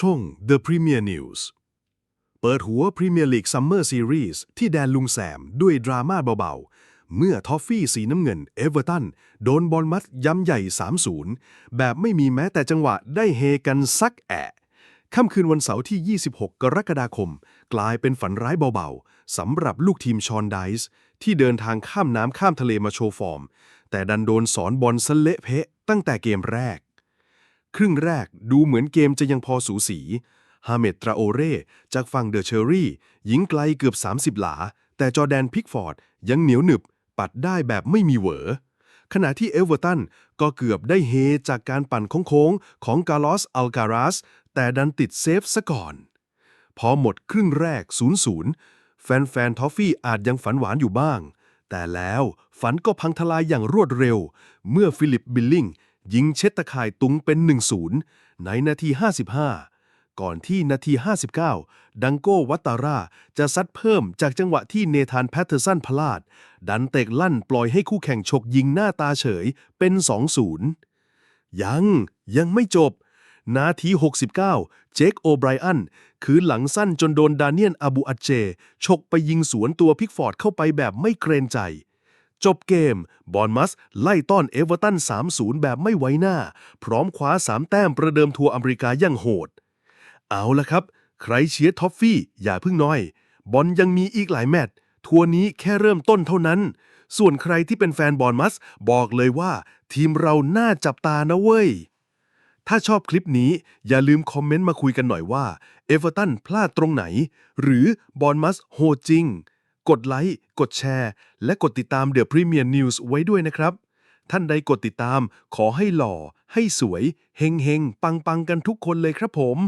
ช่อง The Premier News เปิดหัว Premier League Summer Series ที่แดนลุงแสมด้วยดราม่าเบาๆ เมื่อทอฟฟี่สีน้ำเงินเอเวอร์ตันโดนบอลมัดย้ำใหญ่ 3-0 แบบไม่มีแม้แต่จังหวะได้เฮกันสักแอะค่ำคืนวันเสาร์ที่ 26 กรกฎาคม กลายเป็นฝันร้ายเบาๆสำหรับลูกทีมชอนไดส์ที่เดินทางข้ามน้ำข้ามทะเลมาโชว์ฟอร์ม แต่ดันโดนสอนบอลสเละเพะตั้งแต่เกมแรก ครึ่งแรกดูเหมือนเกมจะยังพอสูสี ฮาเมดตราโอเร่จากฝั่งเดอะเชอรี่ยิงไกลเกือบ 30 หลา แต่จอแดนพิกฟอร์ดยังเหนียวหนึบ ปัดได้แบบไม่มีเหวอ ขณะที่เอเวอร์ตันก็เกือบได้เฮจากการปั่นโค้งๆของกาลอสอัลการาสแต่ดันติดเซฟซะก่อน พอหมดครึ่งแรก 0-0 แฟนๆทอฟฟี่อาจยังฝันหวานอยู่บ้าง แต่แล้วฝันก็พังทลายอย่างรวดเร็ว เมื่อฟิลิปบิลลิง ยิงเช็ดตะข่ายตุงเป็น 1-0 ในนาที 55 ก่อนที่นาที 59 ดังโก้วัตตาร่าจะซัดเพิ่มจากจังหวะที่เนธานแพทเทอร์สันพลาด ดันเตกลั่นปล่อยให้คู่แข่งฉกยิงหน้าตาเฉยเป็น 2-0 ยังยังไม่จบ นาที 69 เจคโอไบรอันคืนหลังสั้นจนโดนดาเนียนอาบูอัจเจ ฉกไปยิงสวนตัวพิกฟอร์ดเข้าไปแบบไม่เกรงใจ จบเกม บอนมัส ไล่ต้อนเอเวอร์ตัน 3-0 แบบไม่ไว้หน้า พร้อมคว้า 3 แต้มประเดิมทัวร์อเมริกาอย่างโหด เอาละครับ ใครเชียร์ท็อฟฟี่ อย่าเพิ่งน้อย บอลยังมีอีกหลายแมตช์ทัวร์นี้แค่เริ่มต้นเท่านั้น ส่วนใครที่เป็นแฟนบอลมัส บอกเลยว่า ทีมเราน่าจับตานะเว้ย ถ้าชอบคลิปนี้อย่าลืมคอมเมนต์มาคุยกันหน่อยว่าเอเวอร์ตันพลาดตรงไหน หรือบอลมัสโหดจริง กดไลค์ กดแชร์ และกดติดตามเดอะพรีเมียร์นิวส์ไว้ด้วยนะครับ ท่านใดกดติดตามขอให้หล่อ ให้สวย เฮงเฮงปังปังกันทุกคนเลยครับผม